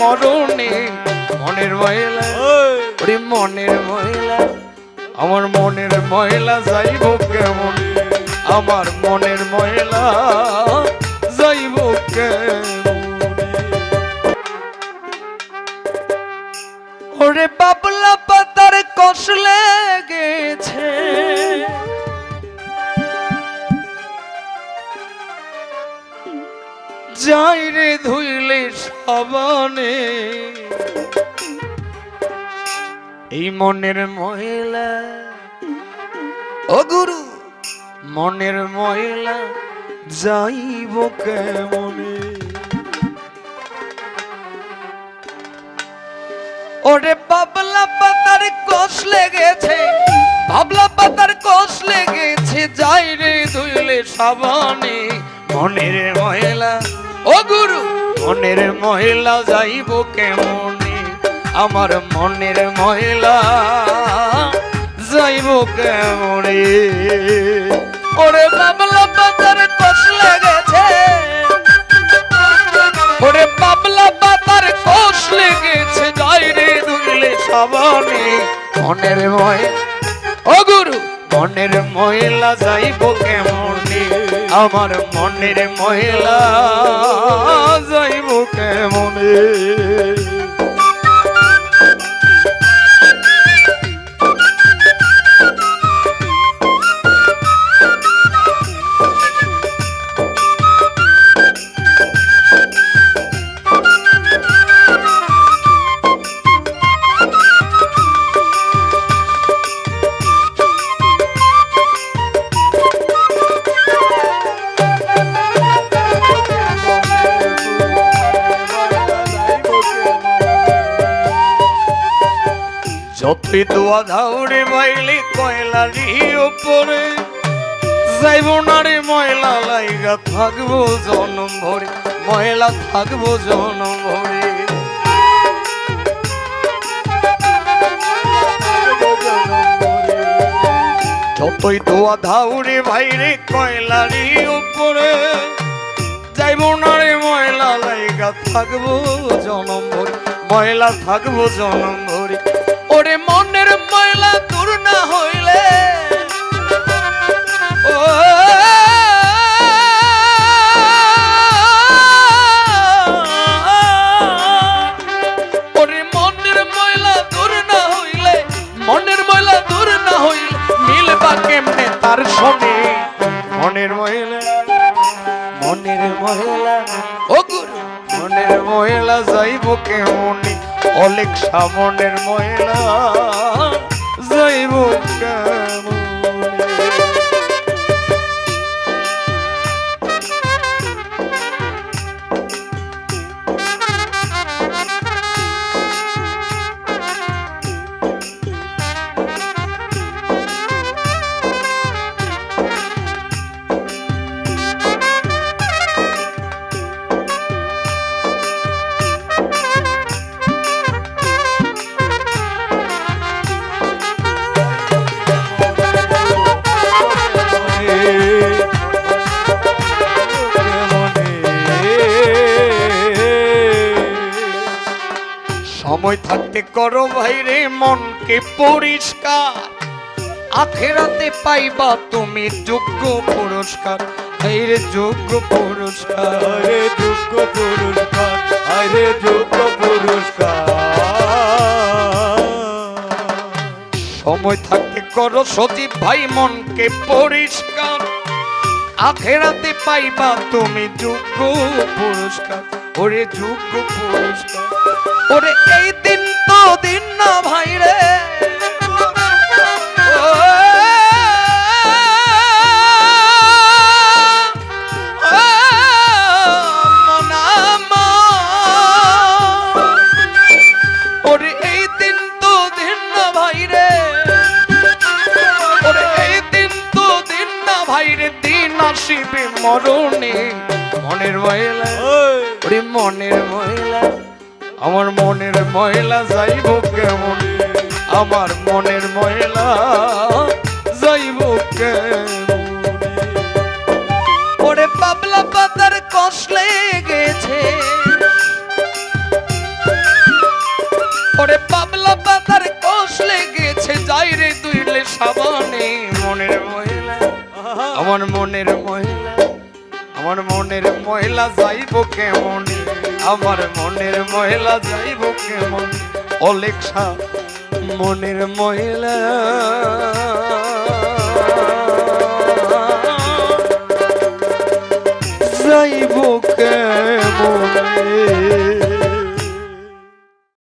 মরণে মনের ময়লা ওরে মনের ময়লা আমার মনের ময়লা যাইব কেমন? আমার মনের ময়লা যাইব কেমন? যাই রে ধুইলে সাবানে। এই মনের মহিলা, ও গুরু, মনের মহিলা যাইব কেমনে? ওরে বাবলা পাতার কোষ লেগেছে, বাবলা পাতার কোষ লেগেছে, যাই রে ধুইলে সাবানে। মনের মহিলা ও গুরু। মনের মহিলা যাইব কেমনে? আমার মনের মহিলা যাইব কেমনে? ওরে বাবলা পাতার কোষ লেগেছে। ওরে বাবলা পাতার কোষ লেগেছে। যাইরে দুলে সাবানে। মনের ময় ও গুরু। মনের মহিলা যাইব কেমনে? আমার মনের মহিলা যাইব কেমনে? যতই দোয়া ধাউরে বাইলি কয়লারি উপরে। যাইব না রে ময়লা লাইগা, থাকব জনম ভরে, ময়লা থাকব জনম ভরে। যতই দোয়া ধাউরে বাইরে কয়লারি উপরে। যাইব না রে ময়লা লাইগা, থাকব জনম ভরে, ময়লা থাকব জনম ভরে। তার শোনে। মনের মহিলা মনের মহিলা। ও গুরু, মনের মহিলা যাইব কেমনি? অলেক সামনের মহিলা, যাইব কেমনি? সময় থাকতে করো ভাইরে মনকে পরিষ্কার। আখেরাতে পাইবা তুমি যোগ্য পুরস্কার। ভাইরে যোগ্য পুরস্কার। আরে যোগ্য পুরস্কার। আরে যোগ্য পুরস্কার। সময় থাকতে করো সজীব ভাই মনকে পরিষ্কার। আখেরাতে পাইবা তুমি যোগ্য পুরস্কার। ওরে যোগ্য পুরস্কার। ওরে এই দিন তো দিন না ভাই রে। ও, ও, মা। ওরে এই দিন তো দিন না ভাই এই দিন তো দিন না ভাই রে। দিন আসিবে মরণে মনের ওরে মনের ময়লা। আমার মনের ময়লা যাইব কেমন? আমার মনের ময়লা যাইব কেমন? ওরে পাবলা পাতার কষলে গেছে ওরে পাবলা পাতার কষলে গেছে যাই রে তুইলে সাবানে। মনের ময়লা, আমার মনের ময়লা, আমার মনের ময়লা যাইব কেমন? আমার মনের মহিলা যাইব কেমন? অলেখা মনের মহিলা